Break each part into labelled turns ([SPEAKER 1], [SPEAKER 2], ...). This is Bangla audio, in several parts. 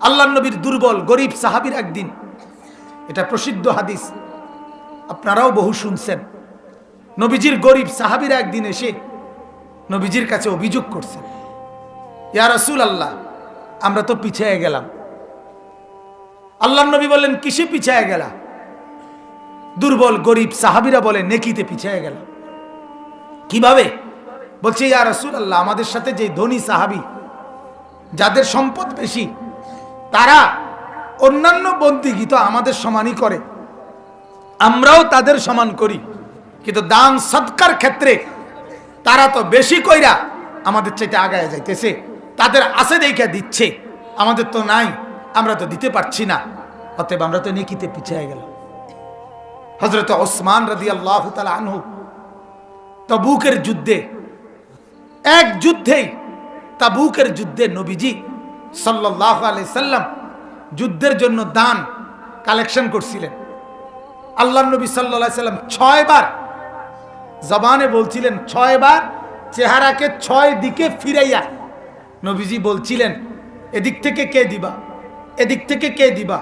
[SPEAKER 1] আল্লাহ নবীর দুর্বল, গরিব সাহাবির একদিন। এটা প্রসিদ্ধ হাদিস। আপনারাও বহু শুনছেন। নবীজির গরিব সাহাবির একদিন এসে নবীজির কাছে অভিযোগ করছেন। ইয়া রসুল আল্লাহ আমরা তো পিছিয়ে গেলাম। আল্লাহ নবী বললেন, কিসে পিছিয়ে গেলা? দুর্বল, গরিব সাহাবিরা বলে, নেকিতে পিছিয়ে গেলাম। কীভাবে? বলছে, ইয়া রসুল আল্লাহ আমাদের সাথে যে ধনী সাহাবি, যাদের সম্পদ বেশি তারা অন্যান্য বন্দিগি তো আমাদের সমানই করে। আমরাও তাদের সমান করি। কিন্তু দান সৎকার ক্ষেত্রে তারা তো বেশি কইরা আমাদের চাইতে আগায় যাইতেছে। তাদের আছে দেখে দিচ্ছে। আমাদের তো নাই, আমরা তো দিতে পারছি না। অতএব আমরা তো নেকিতে পিছিয়ে গেলাম। হজরত ওসমান রাদি আল্লাহ আনহু তবুকের যুদ্ধে, এক যুদ্ধেই তাবুকের যুদ্ধে নবীজি সাল্লাহ সাল্লাম যুদ্ধের জন্য দান, কালেকশন করছিলেন। আল্লাহ নবী সাল্লা সাল্লাম ছয়বার জবানে বলছিলেন, ছয়বার চেহারাকে ছয় দিকে ফিরাইয়া নবীজি বলছিলেন, এদিক থেকে কে দিবা? এদিক থেকে কে দিবা?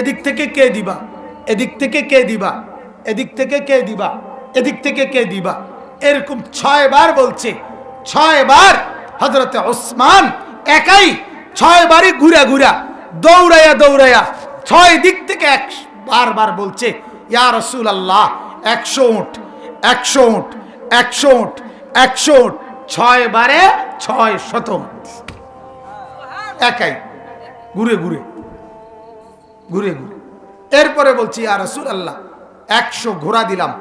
[SPEAKER 1] এদিক থেকে কে দিবা? এদিক থেকে কে দিবা? এদিক থেকে কে দিবা? এদিক থেকে কে দিবা? এরকম ছয়বার বলছে। ছয়বার হজরতে ওসমান একাই ছয়বারই ঘুরা ঘুরা দৌড়াইয়া দৌড়াইয়া ছয় দিক থেকে এক বারবার বলছে, ইয়া রসুল আল্লাহ একশো উঠ একশো উঠ একশো উঠ একশো উঠ, ছয় বারে ছয় শত একাই, ঘুরে ঘুরে ঘুরে ঘুরে। এরপরে বলছি, ইয়া রসুল আল্লাহ একশো ঘোড়া দিলাম।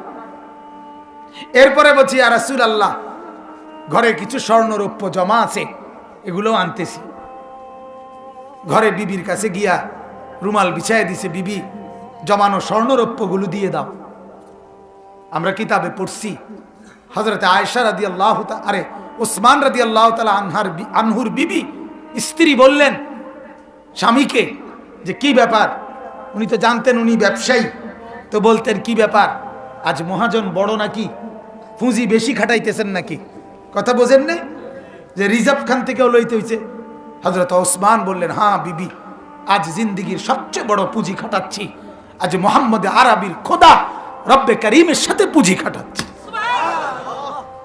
[SPEAKER 1] এরপরে বলছি, ইয়া রসুল আল্লাহ ঘরে কিছু স্বর্ণরৌপ্য জমা আছে এগুলো আনতেছি। ঘরে বিবির কাছে গিয়া রুমাল বিছায় দিছে, বিবি, জমানো স্বর্ণরৌপ্যগুলো দিয়ে দাও। আমরা কিতাবে পড়ছি হজরত আয়সা রাদি আল্লাহ আরে ওসমান রাদি আল্লাহ তালা আনহার আনহুর বিবি স্ত্রী বললেন স্বামীকে যে, কি ব্যাপার? উনি তো জানতেন উনি ব্যবসায়ী। তো বলতেন, কি ব্যাপার? আজ মহাজন বড় নাকি? পুঁজি বেশি খাটাইতেছেন নাকি? কথা বোঝেন নেই? যে, রিজার্ভ খান থেকেও লইতে হয়েছে হজরত ওসমান বললেন হ্যাঁ বিবি, আজ জিন্দিগির সবচেয়ে বড় পুঁজি খাটাচ্ছি। আজ মোহাম্মদ আরবির খোদা রব্বে করিমের সাথে পুঁজি খাটাচ্ছি।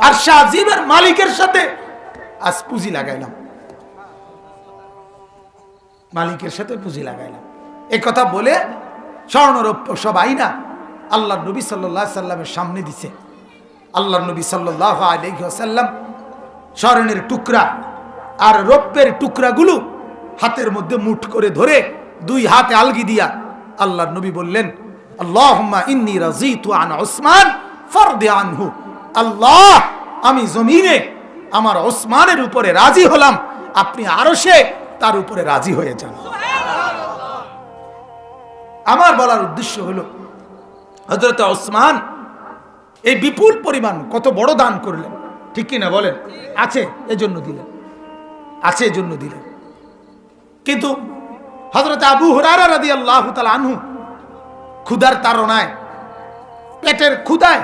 [SPEAKER 1] আর শাহজিবের মালিকের সাথে আজ পুঁজি লাগাইলাম। মালিকের সাথে পুঁজি লাগাইলাম। এ কথা বলে স্বর্ণরৌপ্য সব আইনা আল্লাহ নবী সাল্লাহ সাল্লামের সামনে দিছে। আল্লাহ নবী সাল্লাহ আলহ্লাম স্বর্ণের টুকরা আর রৌপ্যের টুকরাগুলো হাতের মধ্যে মুঠ করে ধরে দুই হাতে আলগি দিয়া আল্লাহ নবী বললেন, আল্লাহুম্মা ইন্নী রাজিতু আন ওসমান ফরদে আনহু। আল্লাহ, আমি জমিনে আমার ওসমানের উপরে রাজি হলাম, আপনি আরও সে তার উপরে রাজি হয়ে যান। আমার বলার উদ্দেশ্য হলো হজরত ওসমান এই বিপুল পরিমাণ কত বড় দান করলেন। ঠিক কিনা বলেন? আছে, এজন্য দিলেন। আছে এজন্য দিলেন কিন্তু হজরত আবু হরারা আল্লাহ আনহু ক্ষুধার তাড়নায়, পেটের ক্ষুধায়,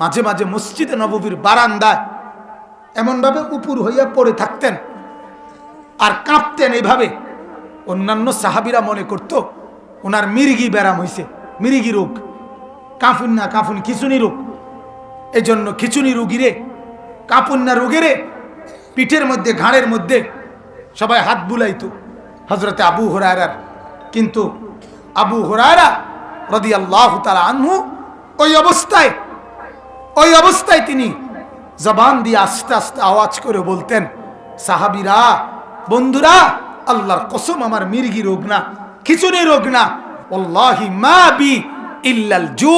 [SPEAKER 1] মাঝে মাঝে মসজিদে নববীর বারান্দায় এমনভাবে উপুর হইয়া পড়ে থাকতেন আর কাঁপতেন এইভাবে। অন্যান্য সাহাবিরা মনে করত, ওনার মির্গি ব্যারাম হইছে, মির্গি রোগ। কাঁফুন না কাঁফুন খিচুনি রোগ। এই জন্য খিচুনি রুগীরে, কাঁপুন না রোগেরে পিঠের মধ্যে, ঘাড়ের মধ্যে সবাই হাত বুলাইতো হজরতে আবু হরারার কিন্তু আবু হরারা রদি আল্লাহ তালা আনহু ওই অবস্থায় ওই অবস্থায় তিনি জবান দিয়ে আস্তে আস্তে আওয়াজ করে বলতেন, সাহাবিরা, বন্ধুরা, আল্লাহর কসম আমার মির্গি রোগ না খিচুনি রোগ না। ওল্লাহি মা বি ইল্লাল জু।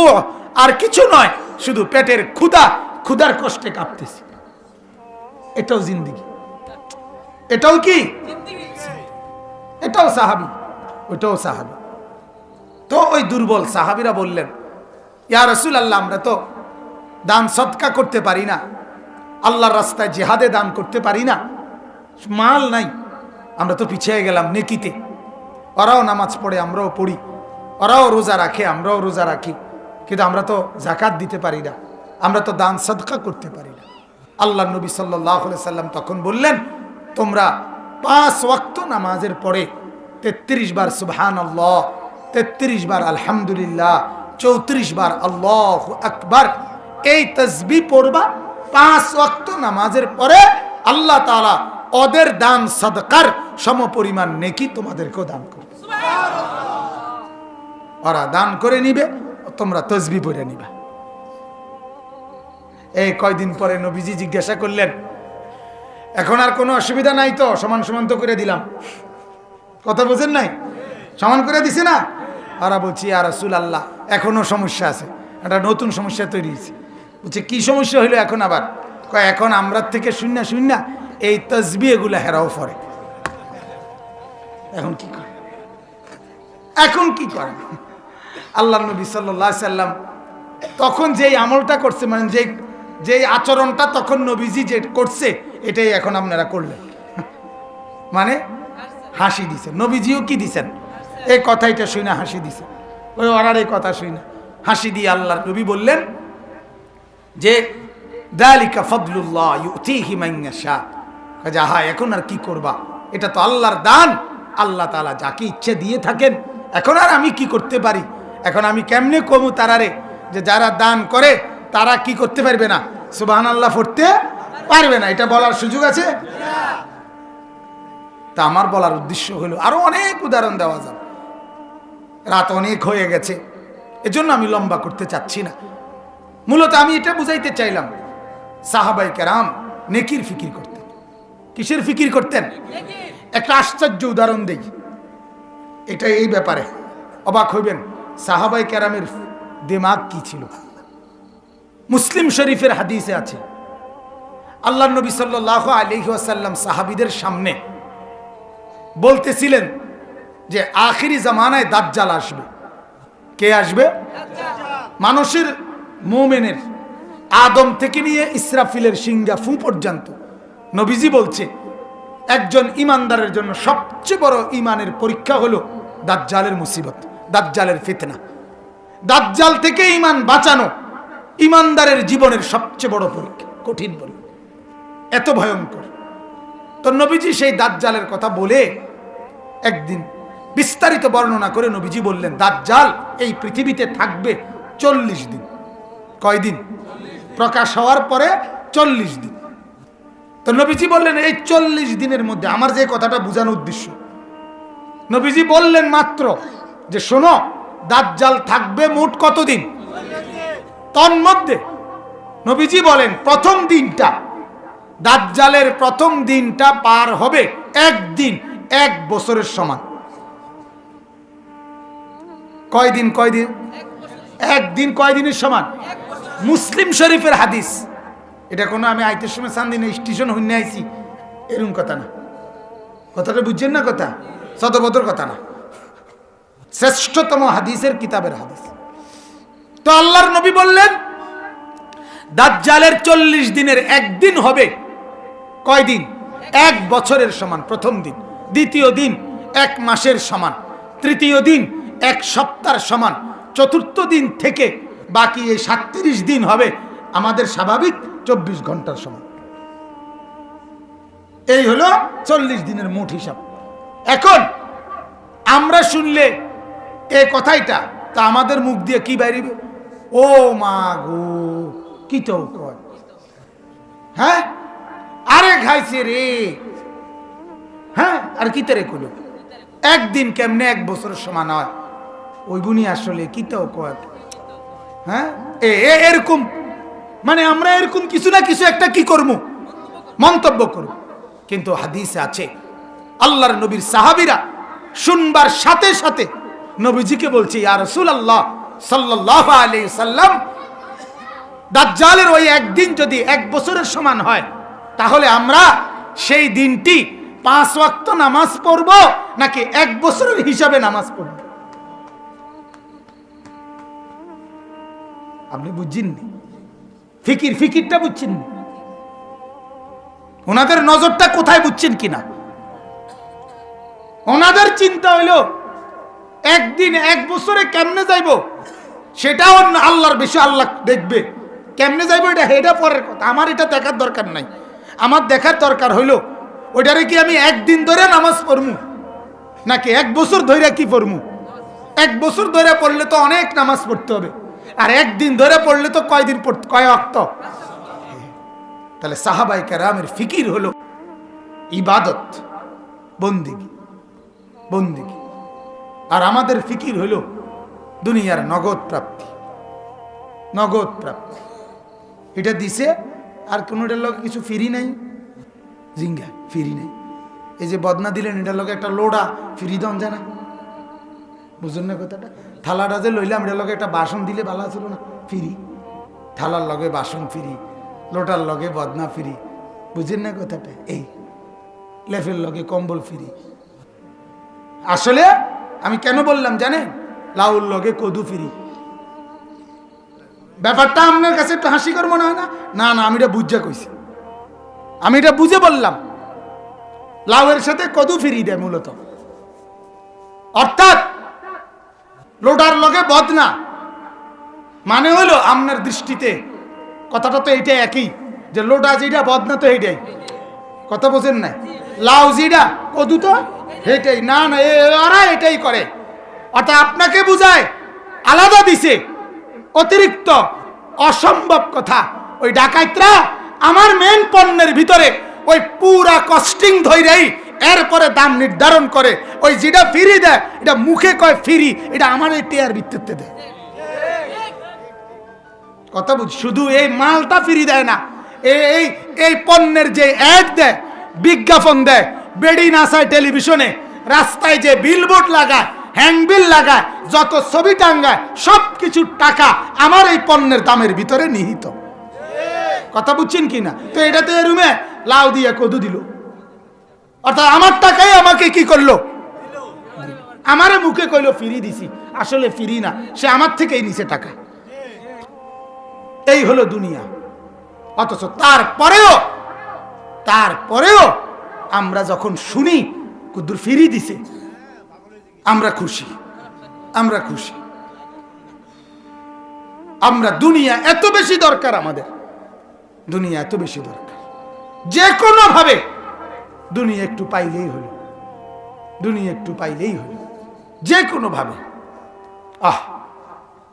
[SPEAKER 1] আর কিছু নয়, শুধু পেটের ক্ষুদা ক্ষুধার কষ্টে কাঁপতেছি। এটাও জিন্দিগি। এটাও কি? এটাও সাহাবি। ওটাও সাহাবি। তো ওই দুর্বল সাহাবিরা বললেন, ইয়া রসুল আল্লাহ আমরা তো দান সৎকা করতে পারি না। আল্লাহর রাস্তায় জেহাদে দান করতে পারি না। মাল নাই। আমরা তো পিছিয়ে গেলাম নেকিতে। ওরাও নামাজ পড়ে, আমরাও পড়ি। ওরাও রোজা রাখে, আমরাও রোজা রাখি। কিন্তু আমরা তো জাকাত দিতে পারি না। আমরা তো দান সদকা করতে পারি না। আল্লাহ নবী সাল্লাহ সাল্লাম তখন বললেন তোমরা পাঁচ ওয়াক্ত নামাজের পরে তেত্রিশ বার সুবহান আল্লাহ তেত্রিশ বার আলহামদুলিল্লাহ চৌত্রিশ বার আল্লাহ আকবার এই তসবি পড়বা পাঁচ ওয়াক্ত নামাজের পরে আল্লাহ তালা ওদের দান সদকার সমপরিমাণ নেকি তোমাদেরকেও দান করবে। ওরা দান করে নিবে তোমরা তসবি পড়ে নিবা। এই কয়দিন পরে নবীজি জিজ্ঞাসা করলেন, এখন আর কোনো অসুবিধা নাই তো? সমান সমান তো করে দিলাম। কথা বোঝেন নাই? সমান করে দিছে না? ওরা বলছি আর রাসুল আল্লাহ এখনও সমস্যা আছে। একটা নতুন সমস্যা তৈরি হয়েছে। বলছে, কী সমস্যা হইল এখন আবার? এখন আমরা থেকে শূন্য শূন্য এই তসবি এগুলো হেরাও পরে এখন কি করে? এখন কি করে? আল্লাহ নবী সাল্লাম তখন যেই আমলটা করছে মানে যে আচরণটা তখন নবীজি যে করছে, এটাই এখন আপনারা করলেন। মানে হাসি দিছেন নবীজিও কি দিছেন? এই কথাইটা শুনে হাসি দিছে। ওই ওরার এই কথা শুনে হাসি দিয়ে আল্লাহ নবী বললেন যে, দালিকা ফদলুল্লাহ আহা, এখন আর কি করবা? এটা তো আল্লাহর দান। আল্লাহ তালা যাকে ইচ্ছে দিয়ে থাকেন, এখন আর আমি কি করতে পারি? এখন আমি কেমনে কমু তারারে? যে যারা দান করে তারা কি করতে পারবে না? সুবহানাল্লাহ পড়তে পারবে না। এটা বলার সুযোগ আছে? তা আমার বলার উদ্দেশ্য হলো, আরও অনেক উদাহরণ দেওয়া যাবে রাত অনেক হয়ে গেছে। এজন্য আমি লম্বা করতে চাচ্ছি না। মূলত আমি এটা বুঝাইতে চাইলাম সাহাবাই কেরাম নেকির ফিকির করতেন। কিসের ফিকির করতেন? একটা আশ্চর্য উদাহরণ দেই। এটা এই ব্যাপারে। অবাক হইবেন সাহাবাই কেরামের দিমাগ কি ছিল? মুসলিম শরীফের হাদিসে আছে। আল্লাহ নবী সাল্লাহ আলহি আসাল্লাম সাহাবিদের সামনে বলতেছিলেন যে আখিরি জামানায় দাজ্জাল আসবে। কে আসবে? মানুষের, মোমেনের, আদম থেকে নিয়ে ইসরাফিলের সিঙ্গা ফু পর্যন্ত। নবীজি বলছে, একজন ইমানদারের জন্য সবচেয়ে বড় ইমানের পরীক্ষা হলো দাজ্জালের মুসিবত, দাজ্জালের ফিতনা। দাজ্জাল থেকে ইমান বাঁচানো। ইমানদারের জীবনের সবচেয়ে বড় পরীক্ষা, কঠিন পরীক্ষা। এত ভয়ঙ্কর। তো নবীজি সেই দাজ্জালের কথা বলে একদিন বিস্তারিত বর্ণনা করে নবীজি বললেন, দাজ্জাল, এই পৃথিবীতে থাকবে চল্লিশ দিন। কয়দিন? প্রকাশ হওয়ার পরে চল্লিশ দিন। তো নবীজি বললেন, এই চল্লিশ দিনের মধ্যে আমার যে কথাটা বোঝানোর উদ্দেশ্য। নবীজি বললেন মাত্র যে, শোনো, দাজ্জাল থাকবে মোট কতদিন? তন্মধ্যে নবীজি বলেন, প্রথম দিনটা, দাজ্জালের প্রথম দিনটা পার হবে একদিন, এক বছরের সমান। কয় কয়দিন কয়দিন? একদিন, কয়দিনের সমান? মুসলিম শরীফের হাদিস। এটা কোনো আমি আইতের সময় সান্দিনে স্টেশন হইনে আইছি। এরকম কথা না। কথাটা বুঝছেন না কথা? সদবদর কথা না। শ্রেষ্ঠতম হাদিসের কিতাবের হাদিস। তো আল্লাহর নবী বললেন, দাজ্জালের চল্লিশ দিনের একদিন হবে। কয়দিন এক বছরের সমান, প্রথম দিন। দ্বিতীয় দিন, এক মাসের সমান। তৃতীয় দিন, এক সপ্তাহের সমান। চতুর্থ দিন থেকে বাকি এই সাতত্রিশ দিন হবে আমাদের স্বাভাবিক চব্বিশ ঘণ্টার সমান। এই হলো চল্লিশ দিনের মোট হিসাব। এখন আমরা শুনলে এ কথাইটা, তা আমাদের মুখ দিয়ে কি বাইরিবে? ও মা গো, কি তো কয় হ্যাঁ? আরে খাইছে রে। হ্যাঁ? আর কি তেরে কইল? একদিন কেমনে এক বছরের সমান হয়? ওই গুণী আসলে কি তো কয় হ্যাঁ? এ এরকম। মানে আমরা এরকম কিছু না কিছু একটা কি করব মন্তব্য করব কিন্তু হাদিসে আছে, আল্লাহর নবীর সাহাবিরা শুনবার সাথে সাথে নবীজিকে বলছি আর ইয়া রাসূলুল্লাহ সাল্লাল্লাহু আলাইহি সাল্লাম, দাজ্জালের ওই একদিন যদি এক বছরের সমান হয়, তাহলে আমরা সেই দিনটি পাঁচ ওয়াক্ত নামাজ পড়ব নাকি এক বছরের হিসাবে নামাজ পড়ব? আপনি বুঝছেননি? ফিকির, ফিকিরটা বুঝছেন ওনাদের নজরটা কোথায় বুঝছেন কিনা? ওনাদের চিন্তা হইল, একদিন এক বছরে কেমনে যাইব? সেটাও আল্লাহর বেশি আল্লাহ দেখবে। কেমনে যাইব এটা? এটা পরের কথা। আমার এটা দেখার দরকার নাই। আমার দেখার দরকার হইল, ওইটারে কি আমি একদিন ধরে নামাজ পড়মু? নাকি এক বছর ধরে কি পড়মু? এক বছর ধরে পড়লে তো অনেক নামাজ পড়তে হবে। আর একদিন ধরে পড়লে তো কয়দিন পড়তে কয় অক্ত তাহলে সাহাবাই কেরামের ফিকির হলো ইবাদত, বন্দিগি বন্দিগি। আর আমাদের ফিকির হলো দুনিয়ার নগদ প্রাপ্তি। নগদ প্রাপ্তি। এটা দিছে, আর কোনোটার লোক কিছু ফিরি নাই। জিঙ্গা, ফিরি নাই। এই যে বদনা দিলেন, এটার লোক একটা লোডা, ফিরি দন জানা বুঝুন না কথাটা? থালাটা যে লইলাম, এটার লগে একটা বাসন দিলে ভালো ছিল না? ফিরি। থালার লগে বাসন ফিরি লোটার লগে বদনা ফিরি। বুঝেন না কথাটা? এই, লেফের লগে কম্বল ফিরি। আসলে আমি কেন বললাম জানেন? লাউর লগে কদু ফিরি। ব্যাপারটা আপনার কাছে একটু হাসিকর মনে হয় না? না না, আমি এটা বুঝে কইছি। আমি এটা বুঝে বললাম। লাউয়ের সাথে কদু ফিরি দেয় মূলত। অর্থাৎ লোডার লগে বদনা। মানে হলো আপনার দৃষ্টিতে কথাটা তো এইটা একই, যে লোডা যেটা বদনা তো এইটাই। কথা বোঝেন না লাউ যেটা কদু তো এটাই না না, এ ওরা এটাই করে। অর্থাৎ আপনাকে বুঝায়, আলাদা দিছে, অতিরিক্ত, অসম্ভব কথা। ওই ডাকাইতরা আমার মেন পণ্যের ভিতরে ওই পুরা কস্টিং ধৈরেই এরপরে দাম নির্ধারণ করে। ওই যেটা ফিরি দেয়, এটা মুখে কয় ফিরি এটা আমার এই টেয়ার ভিত্তিতে দেয়। কথা বুঝ, শুধু এই মালটা ফিরি দেয় না এই এই পণ্যের যে অ্যাড দেয়, বিজ্ঞাপন দেয়, বেডি নাসায় টেলিভিশনে রাস্তায় যে বিলবোর্ড লাগায় হ্যান্ডবিল লাগায়, যত ছবি টাঙ্গায় সব কিছুর টাকা আমার এই পণ্যের দামের ভিতরে নিহিত। কথা বুঝছেন কি না? তো এটা তো রুমে লাউ দিয়ে কদু দিল। অর্থাৎ আমার টাকাই আমাকে কি করল? আমারে মুখে কইলো, ফিরি দিছি। আসলে ফিরি না, সে আমার থেকেই নিছে টাকা। এই হলো দুনিয়া। অথচ তারপরেও তারপরেও আমরা যখন শুনি কুদ্দুর ফিরি দিছে। আমরা খুশি আমরা খুশি। আমরা দুনিয়া এত বেশি দরকার আমাদের, দুনিয়া এত বেশি দরকার। যে কোনো ভাবে দুনিয়া একটু পাইলেই হলো, দুনিয়া একটু পাইলেই হলো। যে কোনো ভাবে আহ,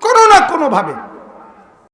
[SPEAKER 1] কোনো না কোনো ভাবে